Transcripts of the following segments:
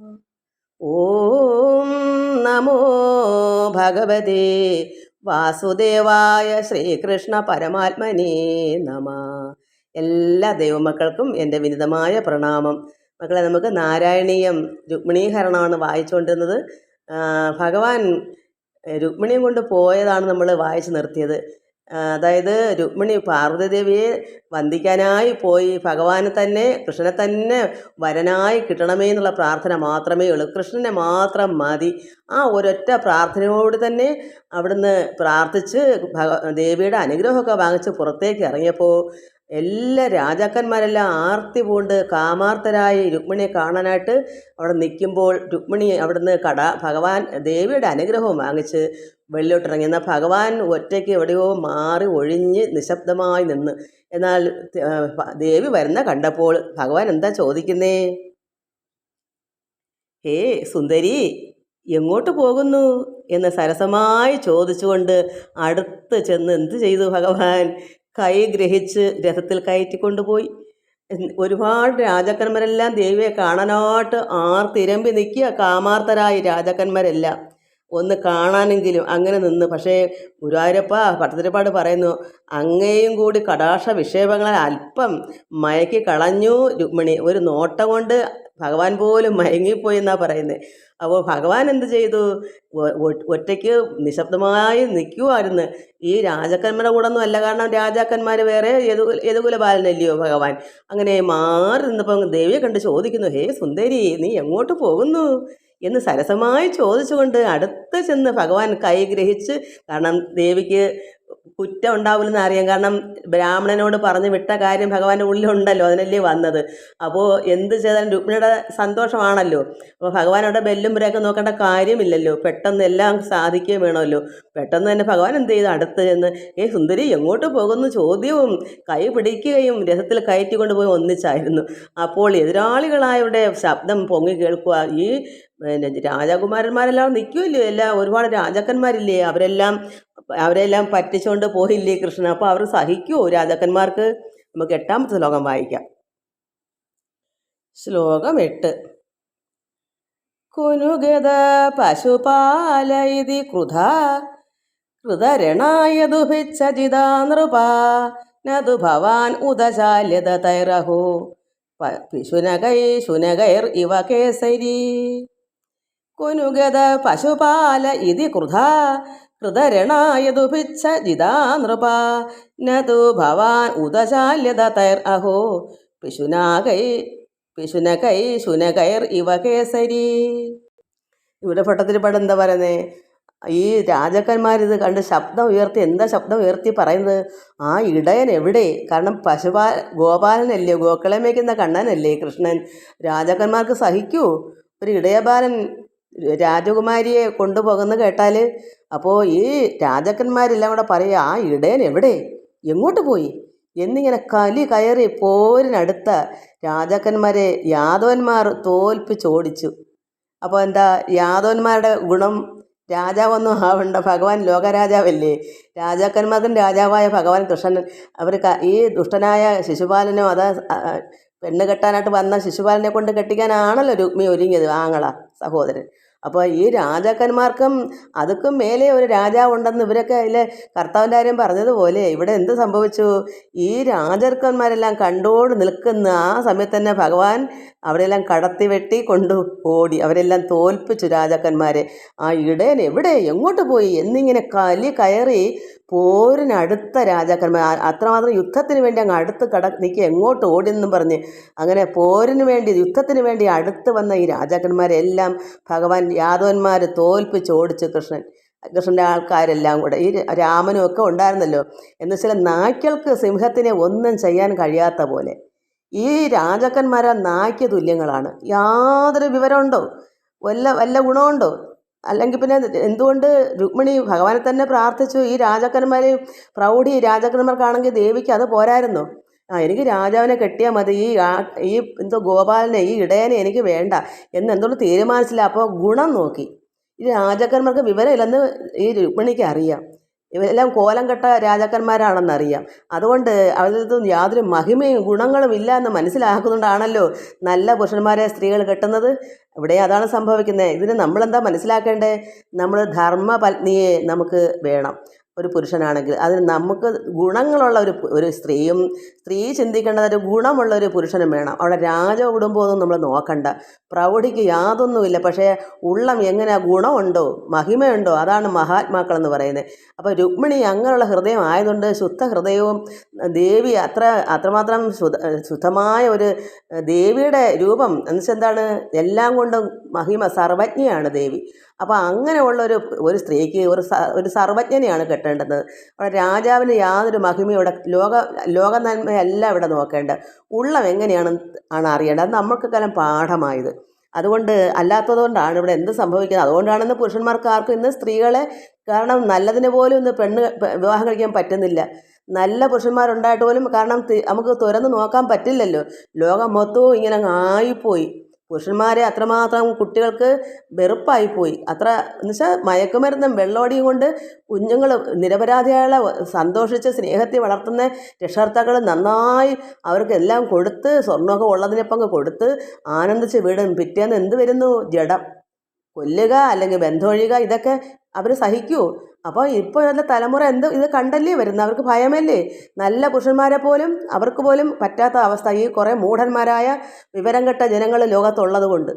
ഓം നമോ ഭഗവതേ വാസുദേവായ ശ്രീകൃഷ്ണ പരമാത്മനേ നമ. എല്ലാ ദൈവമക്കൾക്കും എന്റെ വിനിതമായ പ്രണാമം. മക്കളെ നമുക്ക് നാരായണീയം രുക്മിണീഹരണമാണ് വായിച്ചുകൊണ്ടിരുന്നത്. ഭഗവാൻ രുക്മിണിയും കൊണ്ട് പോയതാണ് നമ്മൾ വായിച്ചു നിർത്തിയത്. അതായത് രുക്മിണി പാർവതിദേവിയെ വന്ദിക്കാനായി പോയി ഭഗവാനെ തന്നെ കൃഷ്ണനെ തന്നെ വരനായി കിട്ടണമേ എന്നുള്ള പ്രാർത്ഥന മാത്രമേ ഉള്ളൂ. കൃഷ്ണനെ മാത്രം മതി. ആ ഒരൊറ്റ പ്രാർത്ഥനയോട് തന്നെ അവിടുന്ന് പ്രാർത്ഥിച്ച് ഭഗ ദേവിയുടെ അനുഗ്രഹമൊക്കെ വാങ്ങിച്ച് പുറത്തേക്ക് ഇറങ്ങിയപ്പോൾ എല്ലാ രാജാക്കന്മാരെല്ലാം ആർത്തി പൂണ്ട് കാമാർത്തരായി രുക്മിണിയെ കാണാനായിട്ട് അവിടെ നിൽക്കുമ്പോൾ രുക്മിണി അവിടുന്ന് കട ഭഗവാൻ ദേവിയുടെ അനുഗ്രഹവും വാങ്ങിച്ച് വെള്ളിലോട്ടിറങ്ങി എന്നാൽ ഭഗവാൻ ഒറ്റയ്ക്ക് എവിടെയോ മാറി ഒഴിഞ്ഞ് നിശബ്ദമായി നിന്ന്. എന്നാൽ ദേവി വരുന്ന കണ്ടപ്പോൾ ഭഗവാൻ എന്താ ചോദിക്കുന്നേ? ഹേ സുന്ദരി എങ്ങോട്ട് പോകുന്നു? എന്ന് സരസമായി ചോദിച്ചുകൊണ്ട് അടുത്ത് ചെന്ന് എന്ത് ചെയ്തു ഭഗവാൻ? കൈ ഗ്രഹിച്ച് രഥത്തിൽ കയറ്റിക്കൊണ്ടുപോയി. ഒരുപാട് രാജാക്കന്മാരെല്ലാം ദേവിയെ കാണാനായിട്ട് ആർത്തിരമ്പി നിൽക്കുക കാമാർത്തരായി രാജാക്കന്മാരെല്ലാം. ഒന്ന് കാണാനെങ്കിലും അങ്ങനെ നിന്ന്. പക്ഷേ ഗുരുവായൂരപ്പ ഭട്ടതിരിപ്പാട് പറയുന്നു അങ്ങേയും കൂടി കടാക്ഷ വിക്ഷേപങ്ങളെ അല്പം മയക്കി കളഞ്ഞു രുക്മിണി. ഒരു നോട്ടം കൊണ്ട് ഭഗവാൻ പോലും മയങ്ങിപ്പോയി എന്നാണ് പറയുന്നത് അപ്പോൾ ഭഗവാൻ എന്ത് ചെയ്തു? ഒറ്റയ്ക്ക് നിശബ്ദമായി നിൽക്കുമായിരുന്നു ഈ രാജാക്കന്മാരുടെ കൂടെ ഒന്നും അല്ല കാരണം രാജാക്കന്മാർ വേറെ ഏതു യദുകുല ബാലനല്ലയോ ഭഗവാൻ? അങ്ങനെ മാറി നിന്നപ്പോൾ ദേവിയെ കണ്ട് ചോദിക്കുന്നു ഹേ സുന്ദരി നീ എങ്ങോട്ട് പോകുന്നു? എന്ന് സരസമായി ചോദിച്ചുകൊണ്ട് അടുത്ത് ചെന്ന് ഭഗവാൻ കൈ ഗ്രഹിച്ച് കാരണം ദേവിക്ക് കുറ്റം ഉണ്ടാവില്ലെന്ന് അറിയാം. കാരണം ബ്രാഹ്മണനോട് പറഞ്ഞു വിട്ട കാര്യം ഭഗവാന്റെ ഉള്ളിലുണ്ടല്ലോ അതിനല്ലേ വന്നത്. അപ്പോൾ എന്ത് ചെയ്താലും രുക്മിണിയുടെ സന്തോഷമാണല്ലോ. അപ്പോൾ ഭഗവാനോടെ ബെല്ലും ബ്രേക്കും നോക്കേണ്ട കാര്യമില്ലല്ലോ. പെട്ടെന്ന് എല്ലാം സാധിക്കുകയും വേണമല്ലോ. പെട്ടെന്ന് തന്നെ ഭഗവാൻ എന്ത് ചെയ്തു? അടുത്ത് ചെന്ന് ഏ സുന്ദരി എങ്ങോട്ട് പോകുന്നു? ചോദ്യവും കൈ പിടിക്കുകയും രഥത്തിൽ കയറ്റിക്കൊണ്ട് പോയി ഒന്നിച്ചായിരുന്നു. അപ്പോൾ എതിരാളികളായവരുടെ ശബ്ദം പൊങ്ങി കേൾക്കുക ഈ പിന്നെ രാജകുമാരന്മാരെല്ലാം നിൽക്കുമല്ലോ എല്ലാം. ഒരുപാട് രാജാക്കന്മാരില്ലേ? അവരെല്ലാം അവരെല്ലാം പറ്റിച്ചുകൊണ്ട് പോയില്ലേ കൃഷ്ണൻ അപ്പോൾ അവർ സഹിക്കുമോ രാജാക്കന്മാർക്ക്? നമുക്ക് എട്ടാമത്തെ ശ്ലോകം വായിക്കാം. ശ്ലോകം എട്ട്. കുനുഗത പശുപാല ഇതി കൃത കൃതരണായ ദുഭിച്ഛജിതാ നൃപ നതു ഭവാൻ ഉദശാല്യത തൈരഹോ പിശുനകൈ ശുനകൈർ ഇവ കേസരി. കുനുഗത പശുപാല ഇതി കൃത കൃതരണായതു പിച്ച ജിതാ നൃപ നതു ഭവാൻ ഉദശാല്യത തൈർ അഹോ പിശുനാകൈ പിശുനകൈ ശുനകൈർ ഇവ കേസരി. ഇവിടെ ഭട്ടത്തിരിപ്പാട് എന്താ പറയുന്നേ? ഈ രാജാക്കന്മാരിത് കണ്ട് ശബ്ദം ഉയർത്തി എന്താ ശബ്ദം ഉയർത്തി പറയുന്നത്? ആ ഇടയൻ എവിടെ? കാരണം പശുപാ ഗോപാലനല്ലേ ഗോക്കളെ മേയ്ക്കുന്ന കണ്ണനല്ലേ കൃഷ്ണൻ. രാജാക്കന്മാർക്ക് സഹിക്കൂ. ഒരു ഇടയബാലൻ രാജകുമാരിയെ കൊണ്ടുപോകുന്നു കേട്ടാൽ അപ്പോൾ ഈ രാജാക്കന്മാരെല്ലാം കൂടെ പറയുക ആ ഇടയൻ എവിടെ? എങ്ങോട്ട് പോയി? എന്നിങ്ങനെ കലി കയറി പോരിനടുത്ത രാജാക്കന്മാരെ യാദവന്മാർ തോൽപ്പിച്ചോടിച്ചു. അപ്പോൾ എന്താ യാദവന്മാരുടെ ഗുണം രാജാവൊന്നും ആവണ്ട ഭഗവാൻ ലോകരാജാവല്ലേ? രാജാക്കന്മാർക്കും രാജാവായ ഭഗവാൻ കൃഷ്ണൻ അവർ ഈ ദുഷ്ടനായ ശിശുപാലനോ അതാ പെണ്ണ് കെട്ടാനായിട്ട് വന്ന ശിശുപാലനെ കൊണ്ട് കെട്ടിക്കാനാണല്ലോ രുക്മി ഒരുങ്ങിയത് ആങ്ങള സഹോദരൻ. അപ്പോൾ ഈ രാജാക്കന്മാർക്കും അതൊക്കെ മേലെ ഒരു രാജാവുണ്ടെന്ന് ഇവരൊക്കെ അതിലെ കർത്താവിന്റെ കാര്യം പറഞ്ഞതുപോലെ ഇവിടെ എന്ത് സംഭവിച്ചു? ഈ രാജാക്കന്മാരെല്ലാം കണ്ടോട് നിൽക്കുന്ന ആ സമയത്ത് തന്നെ ഭഗവാൻ അവരെല്ലാം കടത്തി വെട്ടി കൊണ്ടു ഓടി അവരെല്ലാം തോൽപ്പിച്ചു രാജാക്കന്മാരെ. ആ ഇടയൻ എവിടെ? എങ്ങോട്ട് പോയി? എന്നിങ്ങനെ കലി കയറി പോരിനടുത്ത രാജാക്കന്മാർ അത്രമാത്രം യുദ്ധത്തിന് വേണ്ടി അങ്ങ് അടുത്ത് കട നിൽക്കുക എങ്ങോട്ട് ഓടിയെന്നും പറഞ്ഞ് അങ്ങനെ പോരിന് വേണ്ടി യുദ്ധത്തിന് വേണ്ടി അടുത്ത് വന്ന ഈ രാജാക്കന്മാരെല്ലാം ഭഗവാൻ യാദവന്മാർ തോൽപ്പിച്ച് ഓടിച്ചു കൃഷ്ണൻ കൃഷ്ണന്റെ ആൾക്കാരെല്ലാം കൂടെ ഈ രാമനും ഒക്കെ ഉണ്ടായിരുന്നല്ലോ എന്ന് വെച്ചാൽ നായ്ക്കൾക്ക് സിംഹത്തിനെ ഒന്നും ചെയ്യാൻ കഴിയാത്ത പോലെ. ഈ രാജാക്കന്മാരെ നായ്ക്ക് തുല്യങ്ങളാണ്. യാതൊരു വിവരമുണ്ടോ? വല്ല വല്ല ഗുണമുണ്ടോ? അല്ലെങ്കിൽ പിന്നെ എന്തുകൊണ്ട് രുക്മിണി ഭഗവാനെ തന്നെ പ്രാർത്ഥിച്ചു? ഈ രാജാക്കന്മാരെ പ്രൗഢി രാജാക്കന്മാർക്കാണെങ്കിൽ ദേവിക്ക് അത് പോരായിരുന്നു. ആ എനിക്ക് രാജാവിനെ കെട്ടിയാൽ മതി. ഈ ഈ എന്തോ ഗോപാലനെ ഈ ഇടയനെ എനിക്ക് വേണ്ട എന്ന് എന്തുകൊണ്ട് തീരുമാനിച്ചില്ല? അപ്പോൾ ഗുണം നോക്കി. ഈ രാജാക്കന്മാർക്ക് വിവരമില്ലെന്ന് ഈ രുക്മിണിക്ക് അറിയാം. ഇവരെല്ലാം കോലം കെട്ട രാജാക്കന്മാരാണെന്നറിയാം. അതുകൊണ്ട് അവരിൽ യാതൊരു മഹിമയും ഗുണങ്ങളും ഇല്ല എന്ന് മനസ്സിലാക്കുന്നുണ്ടാണല്ലോ നല്ല പുരുഷന്മാരെ സ്ത്രീകൾ കെട്ടുന്നത്. ഇവിടെ അതാണ് സംഭവിക്കുന്നത് ഇതിന് നമ്മളെന്താ മനസ്സിലാക്കേണ്ടത് നമ്മൾ ധർമ്മപത്നിയെ നമുക്ക് വേണം. ഒരു പുരുഷനാണെങ്കിൽ അതിന് നമുക്ക് ഗുണങ്ങളുള്ള ഒരു ഒരു സ്ത്രീയും സ്ത്രീ ചിന്തിക്കേണ്ടത് ഒരു ഗുണമുള്ള ഒരു പുരുഷനും വേണം. അവിടെ രാജ കുടുംബമൊന്നും നമ്മൾ നോക്കണ്ട. പ്രൗഢിക്ക് യാതൊന്നുമില്ല. പക്ഷേ ഉള്ളം എങ്ങനെ ഗുണമുണ്ടോ മഹിമയുണ്ടോ അതാണ് മഹാത്മാക്കൾ എന്ന് പറയുന്നത്. അപ്പോൾ രുക്മിണി അങ്ങനെയുള്ള ഹൃദയം ആയതുകൊണ്ട് ശുദ്ധ ഹൃദയവും ദേവി അത്ര അത്രമാത്രം ശുദ്ധ ശുദ്ധമായ ഒരു ദേവിയുടെ രൂപം എന്നുവെച്ചാൽ എന്താണ്? എല്ലാം കൊണ്ടും മഹിമ സർവജ്ഞയാണ് ദേവി. അപ്പോൾ അങ്ങനെയുള്ള ഒരു ഒരു സ്ത്രീക്ക് ഒരു ഒരു സർവജ്ഞനെയാണ് കെട്ടേണ്ടത്. അവിടെ രാജാവിന് യാതൊരു മഹിമയും ഇവിടെ ലോക ലോക നന്മയല്ല ഇവിടെ നോക്കേണ്ടത്. ഉള്ളം എങ്ങനെയാണ് ആണ് അറിയേണ്ടത്. അത് നമ്മൾക്കെല്ലാം പാഠമായത്. അതുകൊണ്ട് അല്ലാത്തതുകൊണ്ടാണ് ഇവിടെ എന്ത് സംഭവിക്കുന്നത്. അതുകൊണ്ടാണെന്ന് പുരുഷന്മാർക്ക് ആർക്കും ഇന്ന് സ്ത്രീകളെ കാരണം നല്ലതിന് പോലും ഇന്ന് പെണ്ണ് വിവാഹം കഴിക്കാൻ പറ്റുന്നില്ല. നല്ല പുരുഷന്മാരുണ്ടായിട്ട് പോലും കാരണം നമുക്ക് തുറന്ന് നോക്കാൻ പറ്റില്ലല്ലോ. ലോകം മൊത്തവും ഇങ്ങനെ ആയിപ്പോയി. പുരുഷന്മാരെ അത്രമാത്രം കുട്ടികൾക്ക് വെറുപ്പായിപ്പോയി അത്ര എന്നുവെച്ചാൽ മയക്കുമരുന്നും വെള്ളോടിയും കൊണ്ട് കുഞ്ഞുങ്ങൾ നിരപരാധികളെ സന്തോഷിച്ച് സ്നേഹത്തെ വളർത്തുന്ന രക്ഷകർത്താക്കൾ നന്നായി അവർക്ക് എല്ലാം കൊടുത്ത് സ്വർണമൊക്കെ ഉള്ളതിനൊപ്പം കൊടുത്ത് ആനന്ദിച്ച് വീടും. പിറ്റേന്ന് എന്ത് വരുന്നു? ജഡം. കൊല്ലുക അല്ലെങ്കിൽ ബന്ധമൊഴിയുക ഇതൊക്കെ അവർ സഹിക്കൂ. അപ്പോൾ ഇപ്പോൾ ഉള്ള തലമുറ എന്ത് ഇത് കണ്ടല്ലേ വരുന്നത്? അവർക്ക് ഭയമല്ലേ? നല്ല പുരുഷന്മാരെ പോലും അവർക്ക് പോലും പറ്റാത്ത അവസ്ഥ. ഈ കുറേ മൂഢന്മാരായ വിവരം കെട്ട ജനങ്ങൾ ലോകത്തുള്ളത് കൊണ്ട്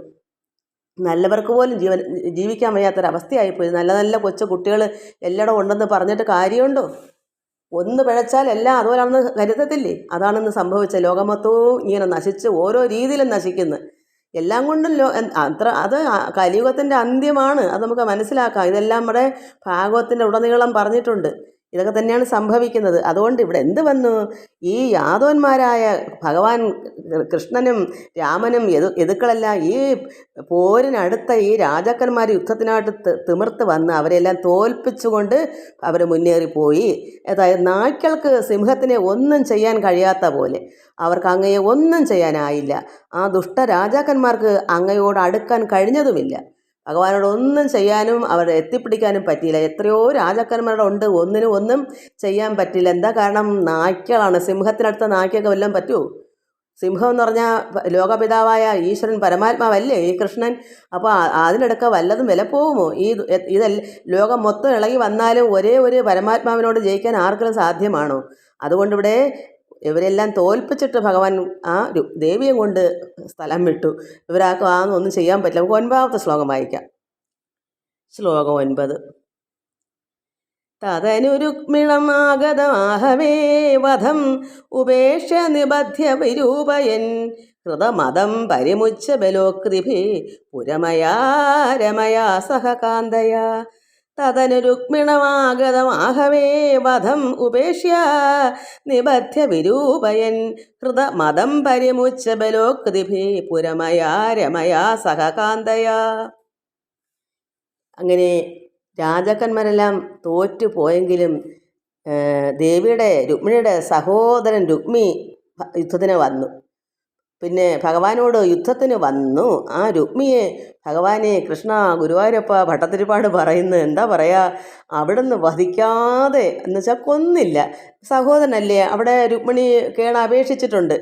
നല്ലവർക്ക് പോലും ജീവൻ ജീവിക്കാൻ വയ്യാത്തൊരവസ്ഥയായിപ്പോയി. നല്ല നല്ല കൊച്ചു കുട്ടികൾ എല്ലടം ഉണ്ടെന്ന് പറഞ്ഞിട്ട് കാര്യമുണ്ടോ? ഒന്ന് പിഴച്ചാൽ എല്ലാം അതുപോലെ ആണെന്ന് കരുതത്തില്ലേ? അതാണെന്ന് സംഭവിച്ച ലോകമൊത്തവും ഇങ്ങനെ നശിച്ച് ഓരോ രീതിയിലും നശിക്കുന്നു. എല്ലാം കൊണ്ടും ലോ അത്ര അത് കലിയുഗത്തിന്റെ അന്ത്യമാണ്. അത് നമുക്ക് മനസ്സിലാക്കാം. ഇതെല്ലാം നമ്മുടെ ഭാഗവത്തിന്റെ ഉടനീളം പറഞ്ഞിട്ടുണ്ട്. ഇതൊക്കെ തന്നെയാണ് സംഭവിക്കുന്നത്. അതുകൊണ്ട് ഇവിടെ എന്ത് വന്നു? ഈ യാദവന്മാരായ ഭഗവാൻ കൃഷ്ണനും രാമനും എതു എതുക്കളെല്ലാം ഈ പോരിനടുത്ത ഈ രാജാക്കന്മാർ യുദ്ധത്തിനായിട്ട് തിമിർത്ത് വന്ന് അവരെല്ലാം തോൽപ്പിച്ചുകൊണ്ട് അവർ മുന്നേറിപ്പോയി അതായത് നായ്ക്കൾക്ക് സിംഹത്തിനെ ഒന്നും ചെയ്യാൻ കഴിയാത്ത പോലെ. അവർക്ക് അങ്ങയെ ഒന്നും ചെയ്യാനായില്ല. ആ ദുഷ്ട രാജാക്കന്മാർക്ക് അങ്ങയോട് അടുക്കാൻ കഴിഞ്ഞതുമില്ല. ഭഗവാനോട് ഒന്നും ചെയ്യാനും അവരെ എത്തിപ്പിടിക്കാനും പറ്റിയില്ല. എത്രയോ രാജാക്കന്മാരുടെ ഉണ്ട്. ഒന്നിനും ഒന്നും ചെയ്യാൻ പറ്റില്ല. എന്താ കാരണം? നായ്ക്കളാണ്. സിംഹത്തിനടുത്ത നായ്ക്കൊക്കെ വല്ലതും പറ്റുമോ സിംഹം എന്ന് പറഞ്ഞാൽ ലോകപിതാവായ ഈശ്വരൻ പരമാത്മാവല്ലേ ഈ കൃഷ്ണൻ? അപ്പോൾ അതിനിടക്ക് വല്ലതും വില പോകുമോ? ഈ ഇതല്ല ലോകം മൊത്തം ഇളകി വന്നാലും ഒരേ ഒരു പരമാത്മാവിനോട് ജയിക്കാൻ ആർക്കും സാധ്യമാണോ? അതുകൊണ്ട് ഇവിടെ ഇവരെല്ലാം തോൽപ്പിച്ചിട്ട് ഭഗവാൻ ആ ഒരു ദേവിയെ കൊണ്ട് സ്ഥലം വിട്ടു. ഇവരാർക്കും ആ ഒന്നും ചെയ്യാൻ പറ്റില്ല. നമുക്ക് ഒൻപതാമത്തെ ശ്ലോകം വായിക്കാം. ശ്ലോകം ഒൻപത്. തതനുരുക്മിണമാഗതമാഹവേ വധം ഉപേക്ഷ നിബധ്യ വിരൂപയൻ ഹൃതമതം പരിമുച്ച ബലോകൃഭി പുരമയാ രമയാ സഹകാന്തയാ തതനുരുക്മിണമാഗതമാഹവേ വധം ഉപേക്ഷ്യ. നിബധ്യ വിരൂപയൻ ഹൃതമതം പരിമുച്ച ബലോക്തിഭി പുരമയാ രമയാ സഹകാന്തയാ. അങ്ങനെ രാജാക്കന്മാരെല്ലാം തോറ്റു പോയെങ്കിലും ദേവിയുടെ രുക്മിണിയുടെ സഹോദരൻ രുക്മി യുദ്ധത്തിന് വന്നു. പിന്നെ ഭഗവാനോട് യുദ്ധത്തിന് വന്നു. ആ രുക്മിയെ ഭഗവാനെ കൃഷ്ണ ഗുരുവായൂരപ്പ ഭട്ടത്തിരിപ്പാട് പറയുന്നു എന്താ പറയുക അവിടുന്ന് വധിക്കാതെ എന്ന് വെച്ചാൽ കൊന്നില്ല. സഹോദരനല്ലേ അവിടെ രുക്മിണി കേണ അപേക്ഷിച്ചിട്ടുണ്ട്.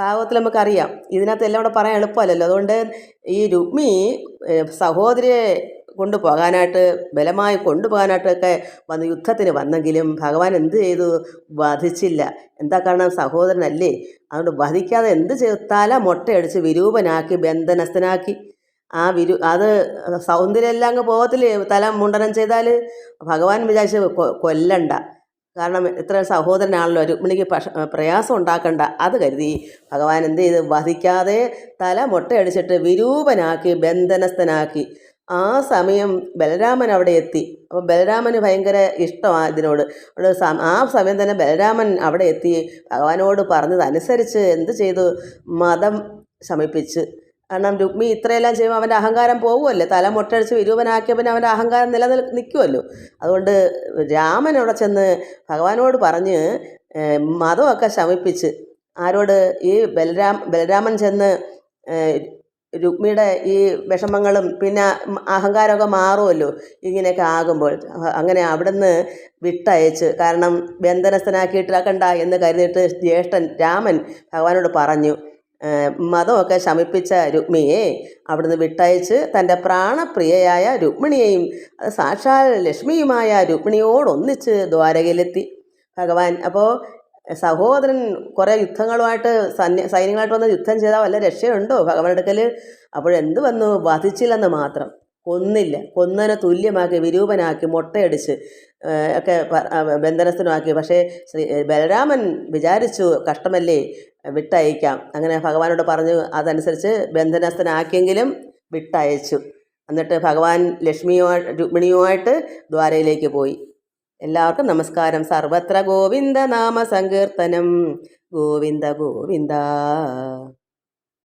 ഭാഗവത്തിൽ നമുക്കറിയാം. ഇതിനകത്ത് എല്ലാം കൂടെ പറയാൻ എളുപ്പമല്ലല്ലോ. അതുകൊണ്ട് ഈ രുക്മി സഹോദരിയെ കൊണ്ടുപോകാനായിട്ട് ബലമായി കൊണ്ടുപോകാനായിട്ടൊക്കെ വന്ന് യുദ്ധത്തിന് വന്നെങ്കിലും ഭഗവാൻ എന്ത് ചെയ്തു? വധിച്ചില്ല. എന്താ കാരണം? സഹോദരനല്ലേ. അതുകൊണ്ട് വധിക്കാതെ എന്ത് ചെയ്തു? തല മുട്ടയടിച്ച് വിരൂപനാക്കി ബന്ധനസ്ഥനാക്കി. ആ വിരു അത് സൗന്ദര്യമെല്ലാം അങ്ങ് പോകത്തില്ലേ? തല മുണ്ടനം ചെയ്താൽ ഭഗവാൻ വിചാരിച്ച് കൊല്ലണ്ട. കാരണം ഇത്ര സഹോദരനാണല്ലോ. രുക്മിണിക്ക് പഷ പ്രയാസം ഉണ്ടാക്കണ്ട. അത് കരുതി ഭഗവാൻ എന്ത് ചെയ്ത്? വധിക്കാതെ തല മുട്ടയടിച്ചിട്ട് വിരൂപനാക്കി ബന്ധനസ്ഥനാക്കി. ആ സമയം ബലരാമൻ അവിടെ എത്തി. അപ്പോൾ ബലരാമന് ഭയങ്കര ഇഷ്ടമാണ് ഇതിനോട്. ആ സമയം തന്നെ ബലരാമൻ അവിടെ എത്തി. ഭഗവാനോട് പറഞ്ഞതനുസരിച്ച് എന്ത് ചെയ്തു? മതം ശമിപ്പിച്ച്. കാരണം രുക്മി ഇത്രയെല്ലാം ചെയ്യുമ്പോൾ അവന്റെ അഹങ്കാരം പോകുമല്ലേ തല മുട്ടടിച്ച് വിരൂപനാക്കിയ പിന്നെ അവന്റെ അഹങ്കാരം നിലനിൽ നിൽക്കുമല്ലോ അതുകൊണ്ട് രാമൻ അവിടെ ചെന്ന് ഭഗവാനോട് പറഞ്ഞ് മതമൊക്കെ ശമിപ്പിച്ച്. ആരോട്? ഈ ബലരാം ബലരാമൻ ചെന്ന് രുക്മിയുടെ ഈ വിഷമങ്ങളും പിന്നെ അഹങ്കാരമൊക്കെ മാറുമല്ലോ ഇങ്ങനെയൊക്കെ ആകുമ്പോൾ. അങ്ങനെ അവിടുന്ന് വിട്ടയച്ച് കാരണം ബന്ധനസ്ഥനാക്കിയിട്ടാക്കണ്ട എന്ന് കരുതിയിട്ട് ജ്യേഷ്ഠൻ രാമൻ ഭഗവാനോട് പറഞ്ഞു മതമൊക്കെ ശമിപ്പിച്ച രുക്മിയെ അവിടുന്ന് വിട്ടയച്ച് തന്റെ പ്രാണപ്രിയയായ രുക്മിണിയെയും സാക്ഷാൽ ലക്ഷ്മിയുമായ രുക്മിണിയോടൊന്നിച്ച് ദ്വാരകയിലെത്തി. ഭഗവാൻ അപ്പോൾ സഹോദരൻ കുറേ യുദ്ധങ്ങളുമായിട്ട് സൈന്യ സൈന്യങ്ങളായിട്ട് വന്ന് യുദ്ധം ചെയ്താൽ വല്ല രക്ഷയുണ്ടോ? ഭഗവാനെടുക്കൽ അപ്പോഴെന്ത് വന്നു? വധിച്ചില്ലെന്ന് മാത്രം. കൊന്നില്ല. കൊന്നതിനെ തുല്യമാക്കി വിരൂപനാക്കി മുട്ടയടിച്ച് ഒക്കെ ബന്ധനസ്ഥനുമാക്കി. പക്ഷേ ശ്രീ ബലരാമൻ വിചാരിച്ചു കഷ്ടമല്ലേ? വിട്ടയക്കാം. അങ്ങനെ ഭഗവാനോട് പറഞ്ഞു അതനുസരിച്ച് ബന്ധനസ്ഥനാക്കിയെങ്കിലും വിട്ടയച്ചു. എന്നിട്ട് ഭഗവാൻ ലക്ഷ്മിയോ രുക്മിണിയുമായിട്ട് ദ്വാരയിലേക്ക് പോയി. എല്ലാവർക്കും നമസ്കാരം. സർവത്ര ഗോവിന്ദ നാമ സങ്കീർത്തനം. ഗോവിന്ദ ഗോവിന്ദ.